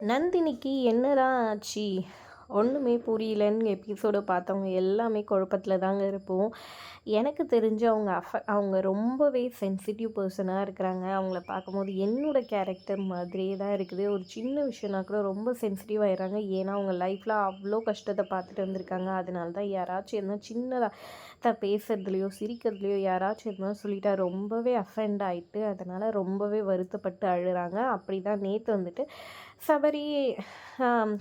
நந்தினிக்கு என்னடா ஆச்சு? ஒன்றுமே புரியலன்னு எபிசோடு பார்த்தவங்க எல்லாமே குழப்பத்தில் தாங்க இருப்போம். எனக்கு தெரிஞ்சு அவங்க அஃப அவங்க ரொம்பவே சென்சிட்டிவ் பர்சனாக இருக்கிறாங்க. அவங்கள பார்க்கும்போது என்னோட கேரக்டர் மாதிரியே தான் இருக்குது. ஒரு சின்ன விஷயம்னா கூட ரொம்ப சென்சிட்டிவ் ஆயிடுறாங்க. ஏன்னா அவங்க லைஃப்பில் அவ்வளோ கஷ்டத்தை பார்த்துட்டு வந்திருக்காங்க. அதனால தான் யாராச்சும் என்ன சின்னதாக தான் பேசுறதுலையோ சிரிக்கிறதுலையோ யாராச்சும் எதுனா சொல்லிட்டா ரொம்பவே அஃபெண்ட் ஆகிட்டு அதனால் ரொம்பவே வருத்தப்பட்டு அழுகிறாங்க அப்படி தான் நேற்று வந்துட்டு சபரி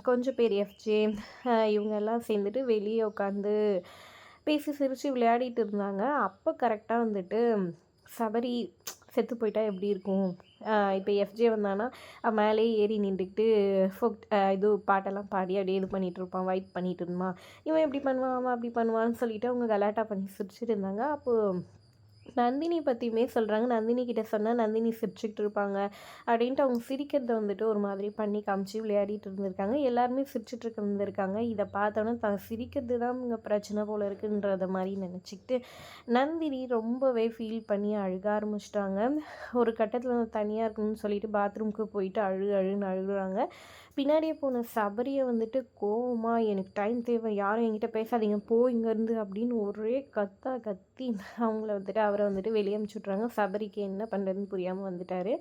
கொஞ்சம் பேர் எஃப்ஜே இவங்கெல்லாம் சேர்ந்துட்டு வெளியே உட்காந்து பேசி சிரித்து விளையாடிட்டு இருந்தாங்க. அப்போ கரெக்டாக வந்துட்டு சபரி செத்து போயிட்டா எப்படி இருக்கும்? இப்போ எஃப்ஜே வந்தானா மேலே ஏறி நின்றுக்கிட்டு ஃபோக் இது பாட்டெல்லாம் பாடி அப்படியே இது பண்ணிகிட்டு இருப்பான் வைட் பண்ணிகிட்டு இருந்தான். இவன் எப்படி பண்ணுவான் அவன் அப்படி பண்ணுவான்னு சொல்லிட்டு அவங்க கலாட்டா பண்ணி சிரிச்சிட்டு இருந்தாங்க. அப்போது நந்தினி பற்றியுமே சொல்கிறாங்க நந்தினி கிட்ட சொன்னால் நந்தினி சிரிச்சுக்கிட்டு இருப்பாங்க. அப்படின்ட்டு அவங்க சிரிக்கிறத வந்துட்டு ஒரு மாதிரி பண்ணி காமிச்சு விளையாடிட்டு இருந்திருக்காங்க. எல்லாருமே சிரிச்சுட்டு இருந்திருக்காங்க. இதை பார்த்தோன்னே தான் சிரிக்கிறது தான் இங்கே பிரச்சனை போல் இருக்குன்றத மாதிரி நினச்சிக்கிட்டு நந்தினி ரொம்பவே ஃபீல் பண்ணி அழுக ஆரம்பிச்சிட்டாங்க. ஒரு கட்டத்தில் தனியாக இருக்கணும்னு சொல்லிட்டு பாத்ரூம்க்கு போயிட்டு அழு அழுன்னு அழுகுறாங்க. பின்னாடியே போன சபரியை வந்துட்டு கோவமாக எனக்கு டைம் தேவை யாரும் என்கிட்ட பேசாதீங்க போ இங்கேருந்து அப்படின்னு ஒரே கத்தா கத்தி அவங்கள வந்துட்டு அவரை வந்துட்டு வெளியே அமுச்சுட்றாங்க சபரிக்கு என்ன பண்ணுறதுன்னு புரியாமல் வந்துட்டார்.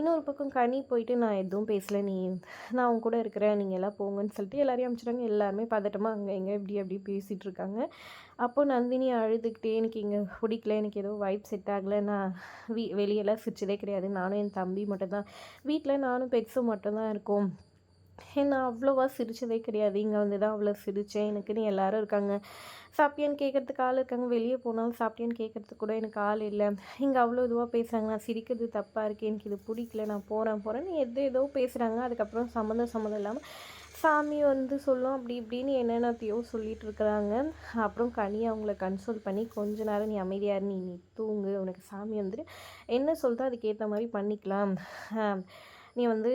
இன்னொரு பக்கம் கனி போயிட்டு நான் எதுவும் பேசலை நீ நான் அவங்க கூட இருக்கிறேன் நீங்கள் எல்லாம் போங்கன்னு சொல்லிட்டு எல்லாரையும் அமுச்சுட்டாங்க எல்லாருமே பதட்டமாக அங்கே எங்கே இப்படி அப்படி பேசிகிட்டு இருக்காங்க? அப்போது நந்தினி அழுதுகிட்டே எனக்கு இங்கே பிடிக்கல எனக்கு ஏதோ வைப் செட் ஆகலை நான் வீ வெளியெல்லாம் சிரிச்சதே கிடையாது. நானும் என் தம்பி மட்டும்தான். வீட்டில் நானும் பெட்ஸும் மட்டும்தான் இருக்கோம். நான் அவ்வளோவா சிரித்ததே கிடையாது. இங்கே வந்து தான் அவ்வளோ சிரித்தேன் எனக்குன்னு எல்லோரும் இருக்காங்க. சாப்பிட்டியான்னு கேட்குறதுக்கு ஆள் இருக்காங்க. வெளியே போனாலும் சாப்பிட்டியான்னு கேட்குறதுக்கு கூட எனக்கு ஆள் இல்லை. இங்கே அவ்வளோ இதுவாக பேசுகிறாங்க நான் சிரிக்கிறது தப்பாக இருக்குது எனக்கு இது பிடிக்கல. நான் போகிறேன் போகிறேன்னு எது ஏதோ பேசுகிறாங்க அதுக்கப்புறம் சம்மந்தம் சம்மந்தம் இல்லாமல் சாமி வந்து சொல்லும். அப்படி இப்படின்னு என்னென்னத்தையோ சொல்லிகிட்டு இருக்கிறாங்க. அப்புறம் கனி அவங்கள கன்சோல் பண்ணி கொஞ்ச நேரம் நீ அமைதியாக நீ நீ தூங்கு. உனக்கு சாமி வந்துட்டு என்ன சொல்லிட்டு அதுக்கேற்ற மாதிரி பண்ணிக்கலாம். நீ வந்து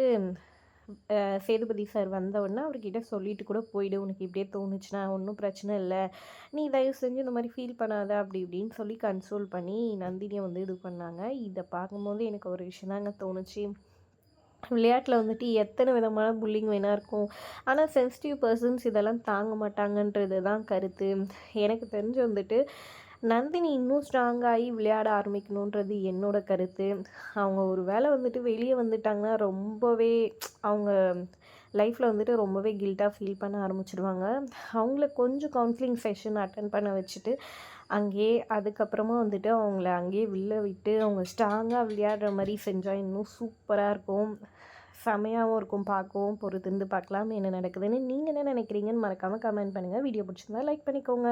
சேதுபதி சார் வந்த உடனே அவர்கிட்ட சொல்லிட்டு கூட போயிடு உனக்கு இப்படியே தோணுச்சுன்னா ஒன்றும் பிரச்சனை இல்லை. நீ தயவு செஞ்சு இந்த மாதிரி ஃபீல் பண்ணாத அப்படி இப்படின்னு சொல்லி கன்சோல் பண்ணி நந்தினியை வந்து இது பண்ணாங்க. இதை பார்க்கும்போது எனக்கு ஒரு விஷயம் தாங்க தோணுச்சு. விளையாட்டில் வந்துட்டு எத்தனை விதமான புல்லிங் வேணால் இருக்கும். ஆனால் சென்சிட்டிவ் பர்சன்ஸ் இதெல்லாம் தாங்க மாட்டாங்கன்றது தான் கருத்து. எனக்கு தெரிஞ்சு வந்துட்டு நந்தினி இன்னும் ஸ்ட்ராங்காகி விளையாட ஆரம்பிக்கணுன்றது என்னோட கருத்து. அவங்க ஒரு வேளை வந்துட்டு வெளியே வந்துட்டாங்கன்னா ரொம்பவே அவங்க லைஃப்பில் வந்துட்டு ரொம்பவே கில்ட்டாக ஃபீல் பண்ண ஆரம்பிச்சிடுவாங்க அவங்கள கொஞ்சம் கவுன்சிலிங் செஷன் அட்டன் பண்ண வச்சுட்டு அங்கேயே அதுக்கப்புறமா வந்துட்டு அவங்கள அங்கேயே வில்ல விட்டு அவங்க ஸ்ட்ராங்காக விளையாடுற மாதிரி செஞ்சால் இன்னும் சூப்பராக இருக்கும். செமையாகவும் இருக்கும். பார்க்கவும் பொறுத்திருந்து பார்க்கலாம். என்ன நடக்குதுன்னு நீங்கள் என்ன நினைக்கிறீங்கன்னு மறக்காமல் கமெண்ட் பண்ணுங்கள் வீடியோ பிடிச்சிருந்தா லைக் பண்ணிக்கோங்க.